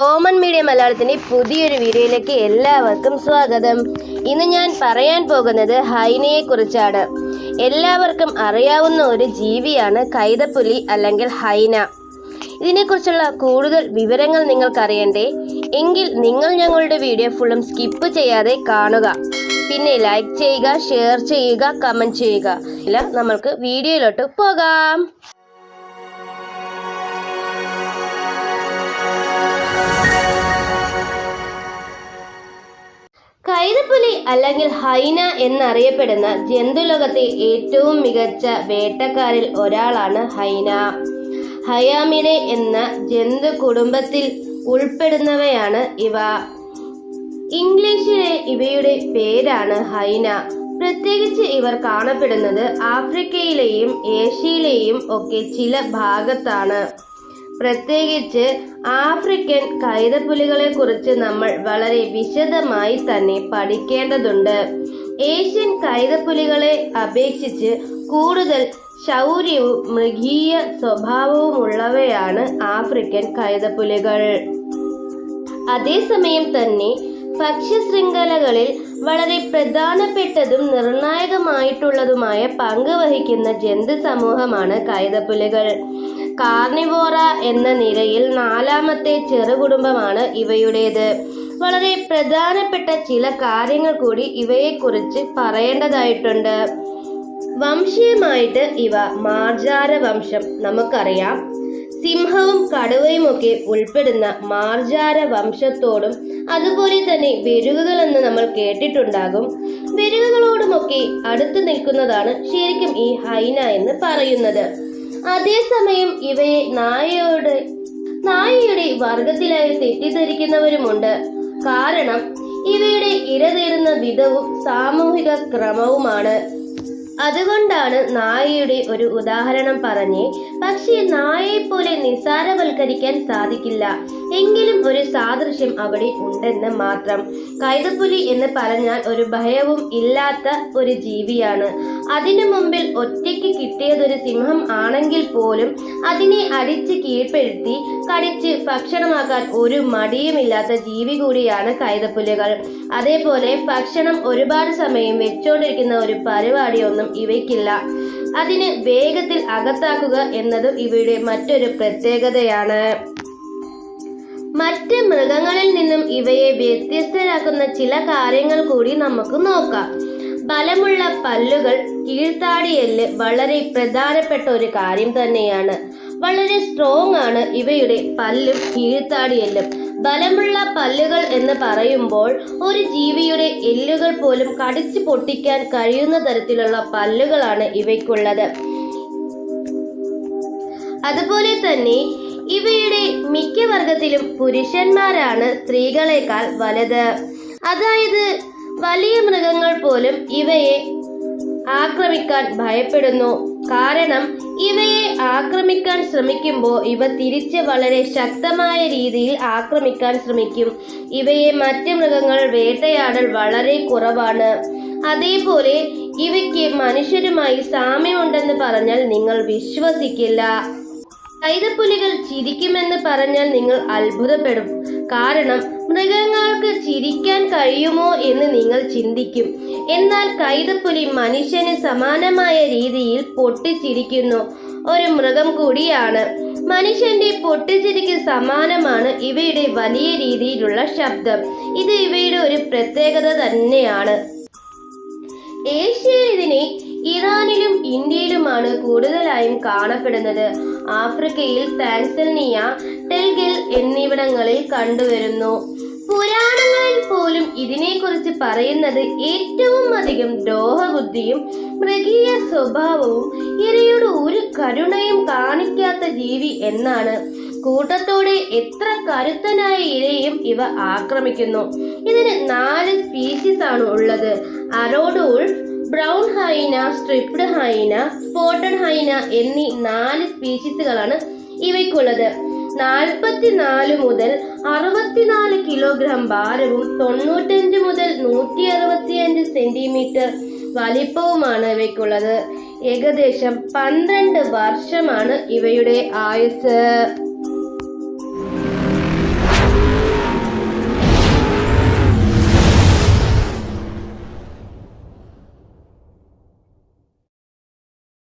Common media മലയാളത്തിന്റെ പുതിയൊരു വീഡിയോയിലേക്ക് എല്ലാവർക്കും സ്വാഗതം. ഇന്ന് ഞാൻ പറയാൻ പോകുന്നത് ഹൈനയെ കുറിച്ചാണ്. എല്ലാവർക്കും അറിയാവുന്ന ഒരു ജീവിയാണ് കൈതപ്പുലി അല്ലെങ്കിൽ ഹൈന. ഇതിനെക്കുറിച്ചുള്ള കൂടുതൽ വിവരങ്ങൾ നിങ്ങൾക്കറിയണ്ടേ? എങ്കിൽ നിങ്ങൾ ഞങ്ങളുടെ വീഡിയോ ഫുള്ളും സ്കിപ്പ് ചെയ്യാതെ കാണുക. പിന്നെ ലൈക്ക് ചെയ്യുക ഷെയർ ചെയ്യുക കമന്റ് ചെയ്യുക. ഇല്ല നമ്മൾക്ക് വീഡിയോയിലോട്ട് പോകാം. അല്ലെങ്കിൽ ഹൈന എന്നറിയപ്പെടുന്ന ജന്തുലോകത്തെ ഏറ്റവും മികച്ച വേട്ടക്കാരിൽ ഒരാളാണ് ഹൈന. ഹയാമിനെ എന്ന ജന്തു കുടുംബത്തിൽ ഉൾപ്പെടുന്നവയാണ് ഇവ. ഇംഗ്ലീഷിലെ ഇവയുടെ പേരാണ് ഹൈന. പ്രത്യേകിച്ച് ഇവർ കാണപ്പെടുന്നത് ആഫ്രിക്കയിലെയും ഏഷ്യയിലെയും ഒക്കെ ചില ഭാഗത്താണ്. പ്രത്യേകിച്ച് ആഫ്രിക്കൻ കൈതപ്പുലികളെ കുറിച്ച് നമ്മൾ വളരെ വിശദമായി തന്നെ പഠിക്കേണ്ടതുണ്ട്. ഏഷ്യൻ കൈതപ്പുലികളെ അപേക്ഷിച്ച് കൂടുതൽ ശൗര്യവും മൃഗീയ സ്വഭാവവുമുള്ളവയാണ് ആഫ്രിക്കൻ കൈതപ്പുലികൾ. അതേസമയം തന്നെ ഭക്ഷ്യശൃംഖലകളിൽ വളരെ പ്രധാനപ്പെട്ടതും നിർണായകമായിട്ടുള്ളതുമായ പങ്ക് വഹിക്കുന്ന ജന്തു സമൂഹമാണ് കൈതപ്പുലികൾ. കാർണിവോറ എന്ന നിരയിൽ നാലാമത്തെ ചെറുകുടുംബമാണ് ഇവയുടേത്. വളരെ പ്രധാനപ്പെട്ട ചില കാര്യങ്ങൾ കൂടി ഇവയെക്കുറിച്ച് പറയേണ്ടതായിട്ടുണ്ട്. വംശീയമായിട്ട് ഇവ മാർജാര വംശം നമുക്കറിയാം. സിംഹവും കടുവയും ഒക്കെ ഉൾപ്പെടുന്ന മാർജാര വംശത്തോടും അതുപോലെ തന്നെ വെരുകുകൾ എന്ന് നമ്മൾ കേട്ടിട്ടുണ്ടാകും. വെരുകുകളോടുമൊക്കെ അടുത്ത് നിൽക്കുന്നതാണ് ശരിക്കും ഈ ഹൈന എന്ന് പറയുന്നത്. അതേസമയം ഇവയെ നായയോട് നായയുടെ വർഗത്തിലായി തെറ്റിദ്ധരിക്കുന്നവരുമുണ്ട്. കാരണം ഇവയുടെ ഇരതേടുന്ന വിധവും സാമൂഹിക ക്രമവുമാണ്. അതുകൊണ്ടാണ് നായയുടെ ഒരു ഉദാഹരണം പറഞ്ഞ് പക്ഷേ നായയെപ്പോലെ നിസ്സാരവൽക്കരിക്കാൻ സാധിക്കില്ല. എങ്കിലും ഒരു സാദൃശ്യം അവിടെ ഉണ്ടെന്ന് മാത്രം. കൈതപ്പുലി എന്ന് പറഞ്ഞാൽ ഒരു ഭയവും ഇല്ലാത്ത ഒരു ജീവിയാണ്. അതിനു മുമ്പിൽ ഒറ്റയ്ക്ക് കിട്ടിയതൊരു സിംഹം ആണെങ്കിൽ പോലും അതിനെ അടിച്ച് കീഴ്പ്പെടുത്തി കടിച്ച് ഭക്ഷണമാക്കാൻ ഒരു മടിയുമില്ലാത്ത ജീവി കൂടിയാണ് കൈതപ്പുലികൾ. അതേപോലെ ഭക്ഷണം ഒരുപാട് സമയം വെച്ചോണ്ടിരിക്കുന്ന ഒരു പരിപാടിയൊന്നും ഇവയ്ക്കില്ല. അതിന് വേഗത്തിൽ അകത്താക്കുക എന്നതും ഇവയുടെ മറ്റൊരു പ്രത്യേകതയാണ്. മൃഗങ്ങളിൽ നിന്നും ഇവയെ വ്യത്യസ്തരാക്കുന്ന ചില കാര്യങ്ങൾ കൂടി നമുക്ക് നോക്കാം. ബലമുള്ള പല്ലുകൾ കീഴ്ത്താടിയെല്ല് വളരെ പ്രധാനപ്പെട്ട ഒരു കാര്യം തന്നെയാണ്. വളരെ സ്ട്രോങ് ആണ് ഇവയുടെ പല്ലും കീഴ്ത്താടിയെല്ലും. ബലമുള്ള പല്ലുകൾ എന്ന് പറയുമ്പോൾ ഒരു ജീവിയുടെ എല്ലുകൾ പോലും കടിച്ചു പൊട്ടിക്കാൻ കഴിയുന്ന തരത്തിലുള്ള പല്ലുകളാണ് ഇവയ്ക്കുള്ളത്. അതുപോലെ തന്നെ ഇവയുടെ മിക്ക വർഗത്തിലും പുരുഷന്മാരാണ് സ്ത്രീകളെക്കാൾ വലുത്. അതായത് വലിയ മൃഗങ്ങൾ പോലും ഇവയെ ആക്രമിക്കാൻ ഭയപ്പെടുന്നു. കാരണം ഇവയെ ആക്രമിക്കാൻ ശ്രമിക്കുമ്പോൾ ഇവ തിരിച്ച് വളരെ ശക്തമായ രീതിയിൽ ആക്രമിക്കാൻ ശ്രമിക്കും. ഇവയെ മറ്റു മൃഗങ്ങൾ വേട്ടയാടൽ വളരെ കുറവാണ്. അതേപോലെ ഇവയ്ക്ക് മനുഷ്യരുമായി സാമ്യമുണ്ടെന്ന് പറഞ്ഞാൽ നിങ്ങൾ വിശ്വസിക്കില്ല. കൈതപ്പുലികൾ ചിരിക്കുമെന്ന് പറഞ്ഞാൽ നിങ്ങൾ അത്ഭുതപ്പെടും. കാരണം മൃഗങ്ങൾക്ക് ചിരിക്കാൻ കഴിയുമോ എന്ന് നിങ്ങൾ ചിന്തിക്കും. എന്നാൽ കൈതപ്പുലി മനുഷ്യന് സമാനമായ രീതിയിൽ പൊട്ടിച്ചിരിക്കുന്നു. ഒരു മൃഗം കൂടിയാണ്. മനുഷ്യന്റെ പൊട്ടിച്ചിരിക്ക് സമാനമാണ് ഇവയുടെ വലിയ രീതിയിലുള്ള ശബ്ദം. ഇത് ഇവയുടെ ഒരു പ്രത്യേകത തന്നെയാണ്. ഏഷ്യയിൽ ഇതിനെ ഇറാനിലും ഇന്ത്യയിലുമാണ് കൂടുതലായും കാണപ്പെടുന്നത്. ആഫ്രിക്കയിൽ താൻസൽനിയ ടെൽഗിൽ എന്നിവിടങ്ങളിൽ കണ്ടുവരുന്നു. പുരാണങ്ങളിൽ പോലും ഇതിനെക്കുറിച്ച് പറയുന്നത് ഏറ്റവും അധികം ദ്രോഹബുദ്ധിയും മൃഗീയ സ്വഭാവവും ഇരയോട് ഒരു കരുണയും കാണിക്കാത്ത ജീവി എന്നാണ്. കൂട്ടത്തോടെ എത്ര കരുത്തനായ ഇരയും ഇവ ആക്രമിക്കുന്നു. ഇതിന് നാല് സ്പീഷീസ് ആണ് ഉള്ളത്. Aardwolf brown hyena striped hyena spotted hyena എന്നീ നാല് സ്പീഷീസുകളാണ് ഇവയ്ക്കുള്ളത്. നാൽപ്പത്തിനാല് മുതൽ അറുപത്തിനാല് കിലോഗ്രാം ഭാരവും തൊണ്ണൂറ്റഞ്ച് മുതൽ നൂറ്റി അറുപത്തിയഞ്ച് സെന്റിമീറ്റർ വലിപ്പവുമാണ് ഇവയ്ക്കുള്ളത്. ഏകദേശം പന്ത്രണ്ട് വർഷമാണ് ഇവയുടെ ആയുസ്